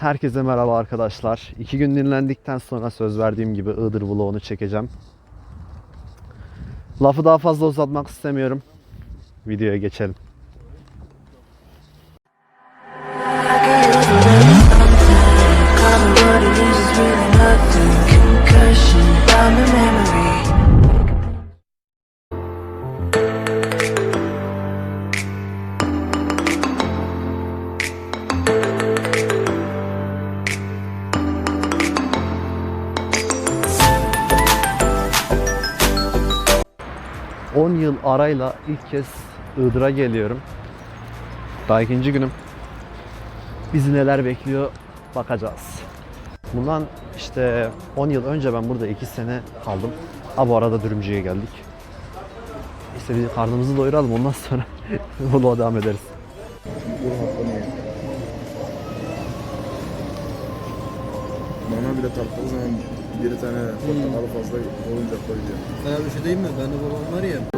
Herkese merhaba arkadaşlar. İki gün dinlendikten sonra söz verdiğim gibi Iğdır vlogunu çekeceğim. Lafı daha fazla uzatmak istemiyorum. Videoya geçelim. 10 yıl arayla ilk kez Iğdır'a geliyorum. Daha ikinci günüm. Bizi neler bekliyor bakacağız. Bundan işte 10 yıl önce ben burada 2 sene kaldım. Ha bu arada dürümcüye geldik. İşte bir karnımızı doyuralım ondan sonra vloga devam ederiz. Bana bile tarttığı zaman bir tane portakalı fazla olunca koyuyor. Sana bir şey diyeyim mi? Benim babam var ya.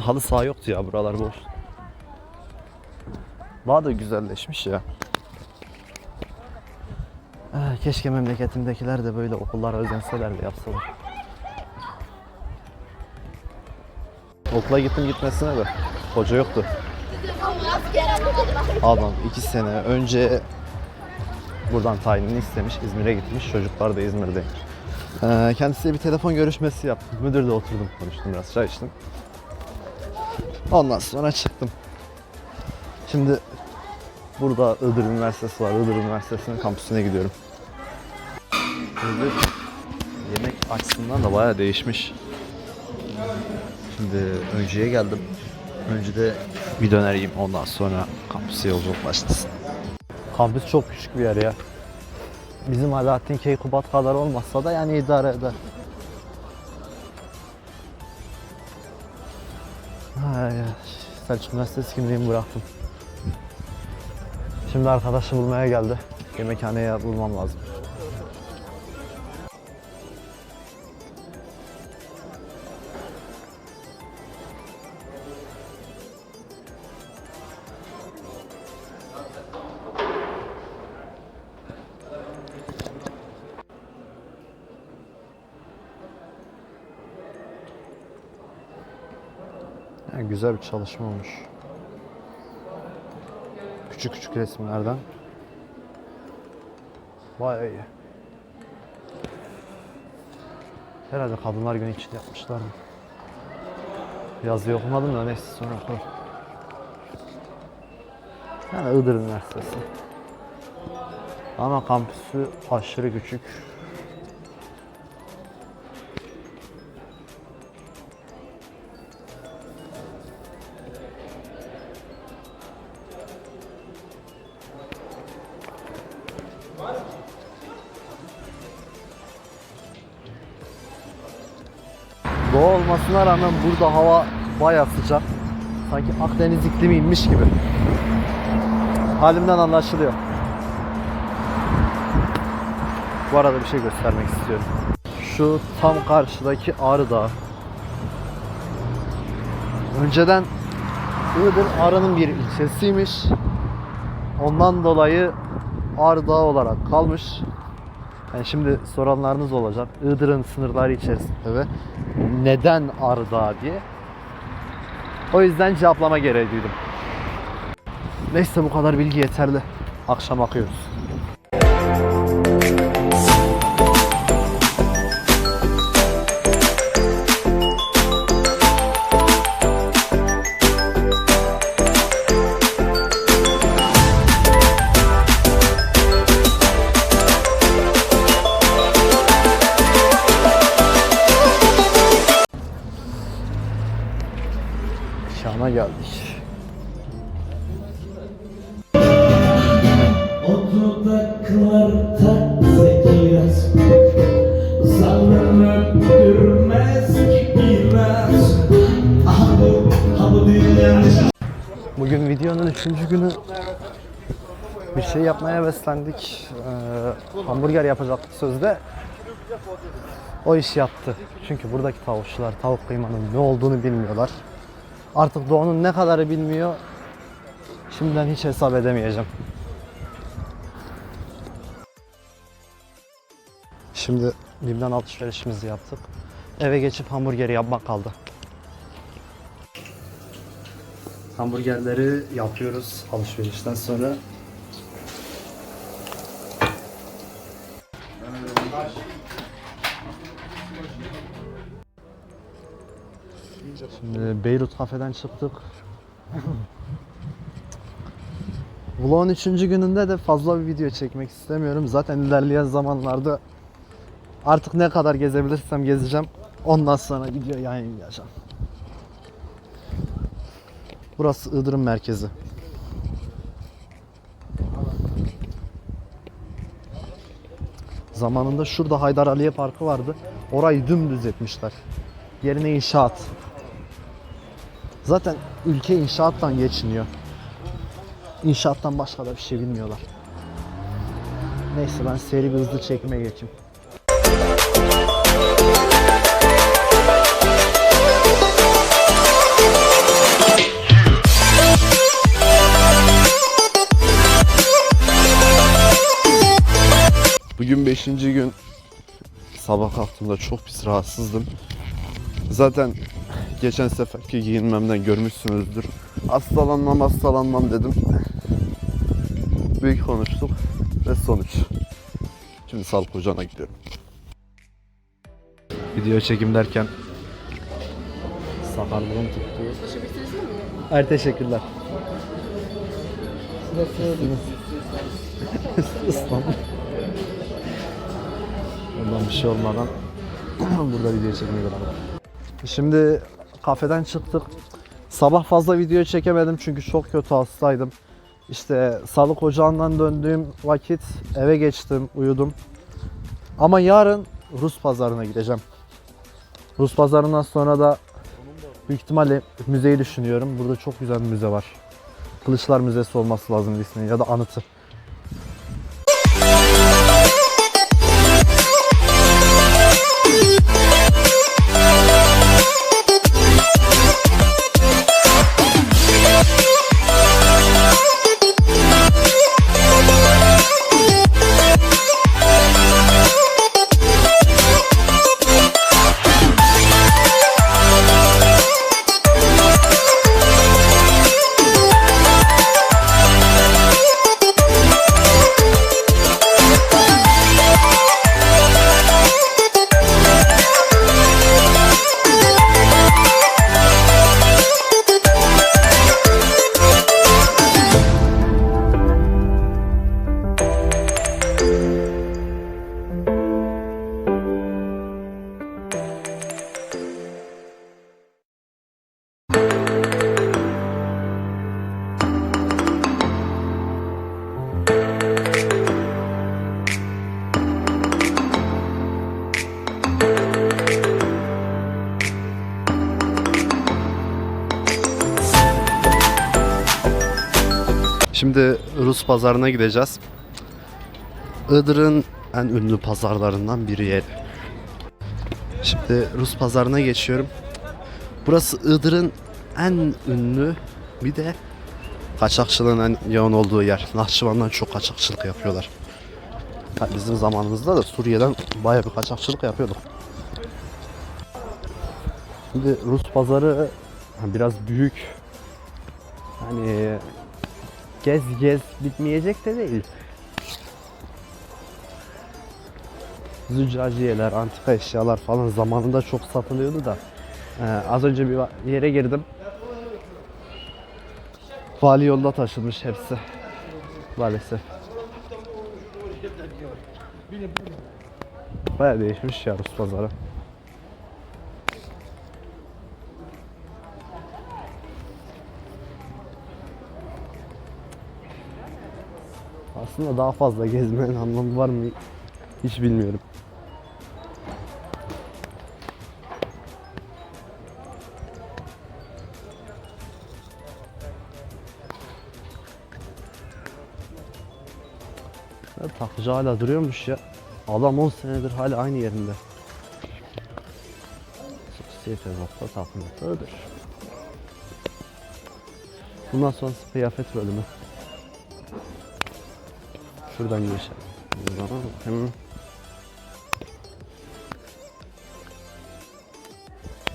halı saha yoktu ya buralar boş. Daha da güzelleşmiş ya. Eh, Keşke memleketimdekiler de böyle okullara özenseler de yapsalar. Okula gittim gitmesine de hoca yoktu. Adam iki sene önce buradan tayinini istemiş. İzmir'e gitmiş. Çocuklar da İzmir'de. Ee, kendisiyle bir telefon görüşmesi yaptım. Müdürle oturdum konuştum biraz çay içtim. Ondan sonra çıktım. Şimdi burada Iğdır Üniversitesi var. Iğdır Üniversitesi'nin kampüsüne gidiyorum. Iğdır yemek açısından da bayağı değişmiş. Şimdi önceye geldim. Önce de bir döner yiyeyim ondan sonra kampüse yolculuk başlasın. Kampüs çok küçük bir yer ya. Bizim Alaaddin Keykubat kadar olmazsa da yani idare eder. Ay, Selçuk Üniversitesi kimliğimi bıraktım. Şimdi arkadaşı bulmaya geldi. Yemekhaneye bulmam lazım. Güzel bir çalışma olmuş. Küçük küçük resimlerden. Vay. Herhalde Kadınlar Günü için yapmışlar. Yazıyı okumadım da neyse sonra okurım. Yani Iğdır Üniversitesi. Ama kampüsü aşırı küçük. Olmasına rağmen burada hava bayağı sıcak. Sanki Akdeniz iklimi inmiş gibi. Halimden anlaşılıyor. Bu arada bir şey göstermek istiyorum. Şu tam karşıdaki Ağrı Dağı. Önceden Iğdır Ağrı'nın bir ilçesiymiş. Ondan dolayı Ağrı Dağı olarak kalmış. Yani şimdi soranlarınız olacak. Iğdır'ın sınırları içerisinde ve neden Ağrı Dağı diye. O yüzden cevaplama gereği duydum. Neyse bu kadar bilgi yeterli. Akşam akıyoruz. Geldik. O dudaklar tatlı kiraz Sallanıp durmaz ki biraz bu, bu dünya Bugün videonun üçüncü günü bir şey yapmaya beslendik. Ee, hamburger yapacaktık sözde. O iş yaptı. Çünkü buradaki tavukçular tavuk kıymanın ne olduğunu bilmiyorlar. Artık Doğu'nun ne kadarı bilmiyor. Şimdiden hiç hesap edemeyeceğim. Şimdi Bim'den alışverişimizi yaptık. Eve geçip hamburgeri yapmak kaldı. Hamburgerleri yapıyoruz alışverişten sonra. Şimdi Beyrut kafeden çıktık. Vlog'un üçüncü gününde de fazla bir video çekmek istemiyorum. Zaten ilerleyen zamanlarda artık ne kadar gezebilirsem gezeceğim. Ondan sonra video yayınlayacağım. Burası Iğdır'ın merkezi. Zamanında şurada Haydar Aliye Parkı vardı. Orayı dümdüz etmişler. Yerine inşaat. Zaten ülke inşaattan geçiniyor. İnşaattan başka da bir şey bilmiyorlar. Neyse ben seri bir hızlı çekime geçeyim. Bugün 5. gün sabah kalktığımda çok pis rahatsızdım. Zaten geçen seferki giyinmemden görmüşsünüzdür. Hastalanmam hastalanmam dedim. Büyük konuştuk ve sonuç. Şimdi sağlık ocağına gidiyorum. Video çekim derken sakarlığım tuttu. Hayır teşekkürler. Islandım. Ondan bir şey olmadan burada video çekmeye beraber. Şimdi kafeden çıktık. Sabah fazla video çekemedim çünkü çok kötü hastaydım. İşte sağlık ocağından döndüğüm vakit eve geçtim, uyudum. Ama yarın Rus pazarına gideceğim. Rus pazarından sonra da büyük ihtimalle müzeyi düşünüyorum. Burada çok güzel bir müze var. Kılıçlar Müzesi olması lazım ismi ya da anıtı. Şimdi Rus pazarına gideceğiz. Iğdır'ın en ünlü pazarlarından biri yer. Şimdi Rus pazarına geçiyorum. Burası Iğdır'ın en ünlü bir de kaçakçılığın en yoğun olduğu yer. Nahçıvan'dan çok kaçakçılık yapıyorlar. Bizim zamanımızda da Suriye'den bayağı bir kaçakçılık yapıyorduk. Şimdi Rus pazarı biraz büyük. Hani gez gez bitmeyecek de değil. Züccaciyeler, antika eşyalar falan zamanında çok satılıyordu da. Ee, az önce bir yere girdim. Vali yolda taşınmış hepsi. Maalesef. Baya değişmiş ya Rus pazarı. Aslında daha fazla gezmenin anlamı var mı hiç bilmiyorum. Ya, takıcı hala duruyormuş ya. Adam 10 senedir hala aynı yerinde. Sosyete nokta tapınaktadır. Bundan sonrası kıyafet bölümü. Şuradan geçelim. Buradan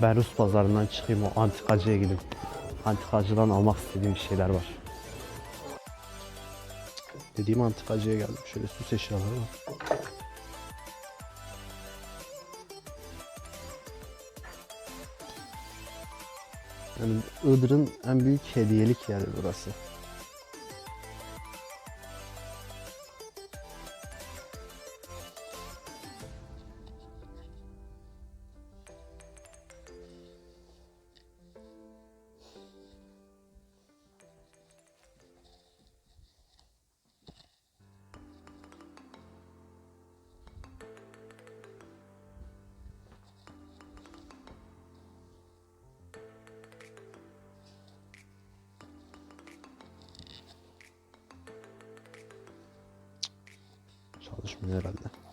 ben Rus pazarından çıkayım o antikacıya gideyim. Antikacıdan almak istediğim şeyler var. Dediğim antikacıya geldim. Şöyle süs eşyaları var. Yani Iğdır'ın en büyük hediyelik yeri burası. Çalışmıyor herhalde.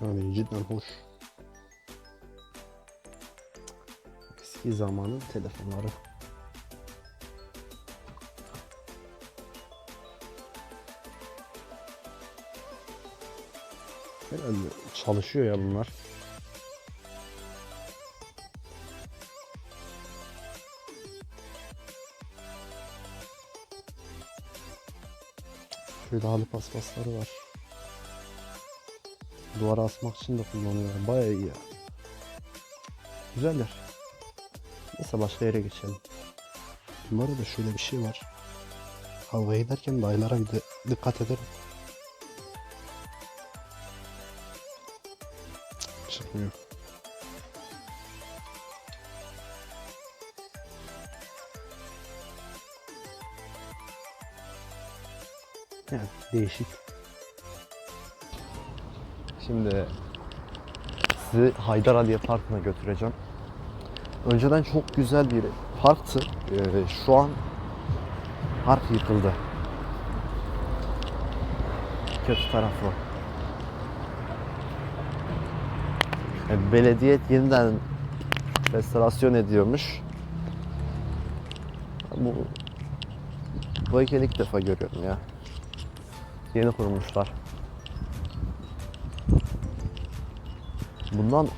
Yani cidden hoş. Eski zamanın telefonları. Herhalde çalışıyor ya bunlar. Şöyle halı paspasları var. Duvara asmak için de kullanıyorlar. Bayağı iyi ya. Güzeller. Neyse başka yere geçelim. Bu arada şöyle bir şey var. Kavga ederken dayılara bir de dikkat ederim. Çıkmıyor. Yani değişik. Şimdi sizi Haydar Aliye Parkı'na götüreceğim. Önceden çok güzel bir parktı. Ee, şu an park yıkıldı. Kötü tarafı. Yani belediye yeniden restorasyon ediyormuş. Bu bu ilk defa görüyorum ya. Yeni kurmuşlar. Bundan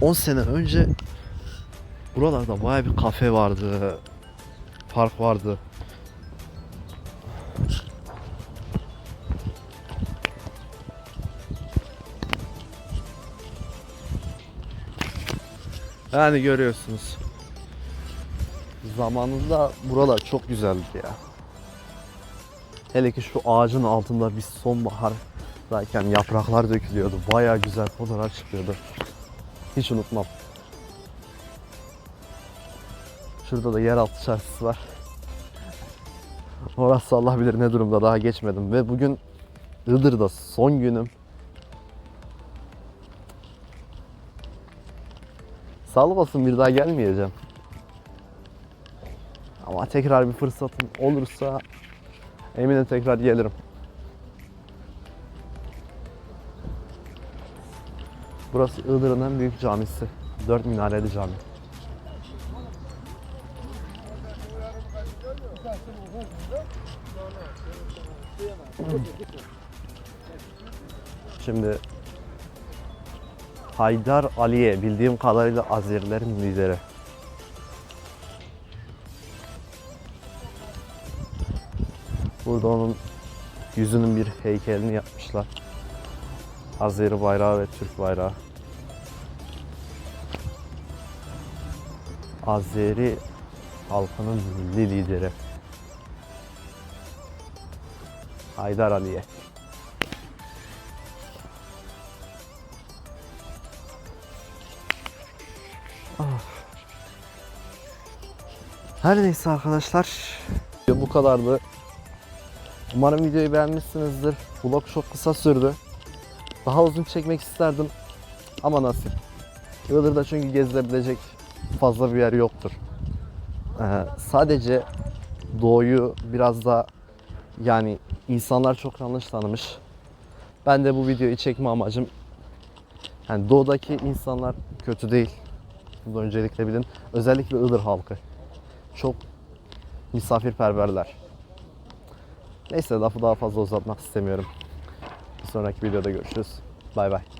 10 sene önce buralarda baya bir kafe vardı. Park vardı. Yani görüyorsunuz. Zamanında buralar çok güzeldi ya. Hele ki şu ağacın altında bir sonbahar Zaten yapraklar dökülüyordu. Baya güzel fotoğraf çıkıyordu. Hiç unutmam. Şurada da yeraltı çarşısı var. Orası Allah bilir ne durumda daha geçmedim. Ve bugün Iğdır'da son günüm. Sağlık olsun bir daha gelmeyeceğim. Ama tekrar bir fırsatım olursa eminim tekrar gelirim. Burası Iğdır'ın en büyük camisi. Dört minareli cami. Şimdi Haydar Aliye bildiğim kadarıyla Azerilerin lideri. Burada onun yüzünün bir heykelini yapmışlar. Azeri bayrağı ve Türk bayrağı. Azeri halkının milli lideri. Haydar Aliye. Her neyse arkadaşlar. Bu kadardı. Umarım videoyu beğenmişsinizdir. Vlog çok kısa sürdü. Daha uzun çekmek isterdim. Ama nasip. Iğdır'da çünkü gezilebilecek fazla bir yer yoktur. Ee, sadece doğuyu biraz da yani insanlar çok yanlış tanımış. Ben de bu videoyu çekme amacım yani doğudaki insanlar kötü değil. Bunu öncelikle bilin. Özellikle Iğdır halkı. Çok misafirperverler. Neyse lafı daha fazla uzatmak istemiyorum. Bir sonraki videoda görüşürüz. Bay bay.